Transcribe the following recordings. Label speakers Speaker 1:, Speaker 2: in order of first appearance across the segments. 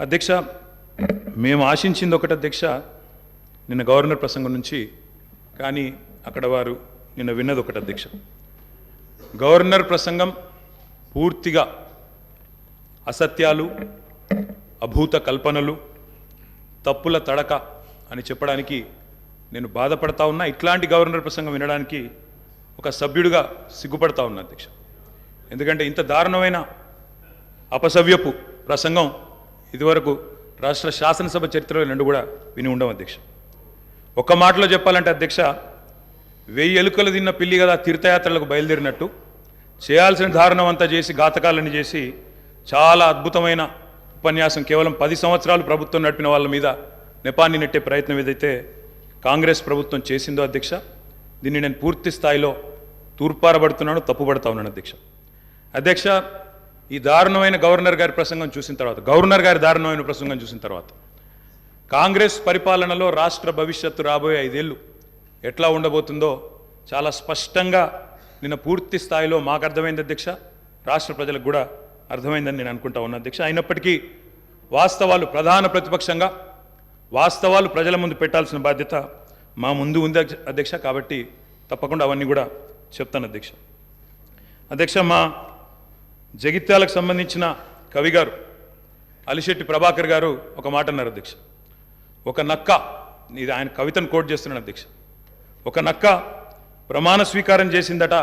Speaker 1: అధ్యక్ష మేము ఆశించింది ఒకటి అధ్యక్ష నిన్న గవర్నర్ ప్రసంగం నుంచి కానీ అక్కడ వారు నిన్న విన్నది ఒకటి అధ్యక్ష. గవర్నర్ ప్రసంగం పూర్తిగా అసత్యాలు అభూత కల్పనలు తప్పుల తడక అని చెప్పడానికి నేను బాధపడతా ఉన్నా. ఇట్లాంటి గవర్నర్ ప్రసంగం వినడానికి ఒక సభ్యుడిగా సిగ్గుపడతా ఉన్నా అధ్యక్ష. ఎందుకంటే ఇంత దారుణమైన అపసవ్యపు ప్రసంగం ఇదివరకు రాష్ట్ర శాసనసభ చరిత్రలో రెండు కూడా విని ఉండం అధ్యక్ష. ఒక్క మాటలో చెప్పాలంటే అధ్యక్ష వెయ్యి ఎలుకలు తిన్న పిల్లి కదా తీర్థయాత్రలకు బయలుదేరినట్టు చేయాల్సిన దారుణం అంతా చేసి ఘాతకాలని చేసి చాలా అద్భుతమైన ఉపన్యాసం కేవలం పది సంవత్సరాలు ప్రభుత్వం నడిపిన వాళ్ళ మీద నెపాన్ని నెట్టే ప్రయత్నం ఏదైతే కాంగ్రెస్ ప్రభుత్వం చేసిందో అధ్యక్ష దీన్ని నేను పూర్తి స్థాయిలో తూర్పారబడుతున్నాను తప్పుపడతా ఉన్నాను అధ్యక్ష. అధ్యక్ష ఈ దారుణమైన గవర్నర్ గారి ప్రసంగం చూసిన తర్వాత గవర్నర్ గారి దారుణమైన ప్రసంగం చూసిన తర్వాత కాంగ్రెస్ పరిపాలనలో రాష్ట్ర భవిష్యత్తు రాబోయే ఐదేళ్ళు ఎట్లా ఉండబోతుందో చాలా స్పష్టంగా నిన్న పూర్తి స్థాయిలో మాకు అర్థమైంది అధ్యక్ష. రాష్ట్ర ప్రజలకు కూడా అర్థమైందని నేను అనుకుంటా ఉన్నా అధ్యక్ష. అయినప్పటికీ వాస్తవాలు ప్రధాన ప్రతిపక్షంగా వాస్తవాలు ప్రజల ముందు పెట్టాల్సిన బాధ్యత మా ముందు ఉంది అధ్యక్ష. కాబట్టి తప్పకుండా అవన్నీ కూడా చెప్తాను అధ్యక్ష. అధ్యక్ష మా జగిత్యాలకు సంబంధించిన కవి గారు అలిశెట్టి ప్రభాకర్ గారు ఒక మాట అన్నారు అధ్యక్ష. ఒక నక్క ఇది ఆయన కవితను కోట్ చేస్తున్నాను అధ్యక్ష. ఒక నక్క ప్రమాణ స్వీకారం చేసిందట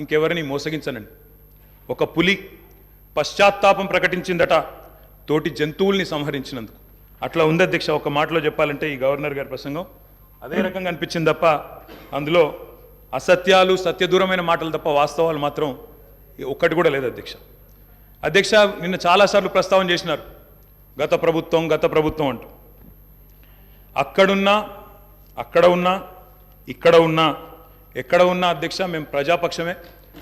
Speaker 1: ఇంకెవరిని మోసగించనండి. ఒక పులి పశ్చాత్తాపం ప్రకటించిందట తోటి జంతువుల్ని సంహరించినందుకు. అట్లా ఉంది అధ్యక్ష ఒక మాటలో చెప్పాలంటే ఈ గవర్నర్ గారి ప్రసంగం. అదే రకంగా అనిపించింది తప్ప అందులో అసత్యాలు సత్యదూరమైన మాటలు తప్ప వాస్తవాలు మాత్రం ఒక్కటి కూడా లేదు అధ్యక్ష. అధ్యక్ష నిన్న చాలాసార్లు ప్రస్తావన చేసినారు. గత ప్రభుత్వం గత ప్రభుత్వం అంటూ. అక్కడున్నా అక్కడ ఉన్నా ఇక్కడ ఉన్నా ఎక్కడ ఉన్నా అధ్యక్ష మేము ప్రజాపక్షమే.